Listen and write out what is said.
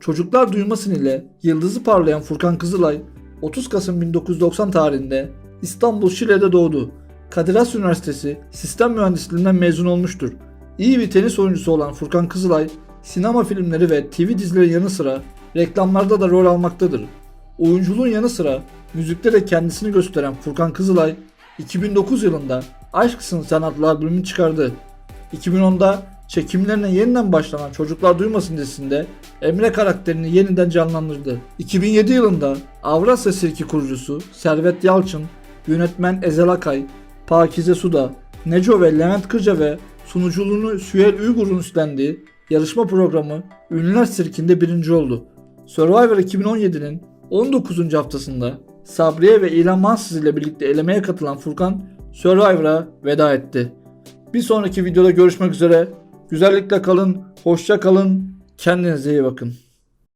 Çocuklar duymasın ile yıldızı parlayan Furkan Kızılay 30 Kasım 1990 tarihinde İstanbul Şile'de doğdu. Kadir Has Üniversitesi Sistem Mühendisliğinden mezun olmuştur. İyi bir tenis oyuncusu olan Furkan Kızılay, sinema filmleri ve TV dizileri yanı sıra reklamlarda da rol almaktadır. Oyunculuğun yanı sıra müzikte de kendisini gösteren Furkan Kızılay, 2009 yılında Aşksın Sen adlı albümünü çıkardı. 2010'da çekimlerine yeniden başlanan Çocuklar Duymasın dizisinde Emre karakterini yeniden canlandırdı. 2007 yılında Avrasya Sirki kurucusu Servet Yalçın, yönetmen Ezel Akay, Pakize Suda, Neco ve Levent Kırca ve sunuculuğunu Süheyl Uygur'un üstlendiği yarışma programı Ünlüler Sirki'nde birinci oldu. Survivor 2017'nin 19. haftasında Sabriye ve İlhan Mansız ile birlikte elemeye katılan Furkan Survivor'a veda etti. Bir sonraki videoda görüşmek üzere. Güzellikle kalın, hoşça kalın, kendinize iyi bakın.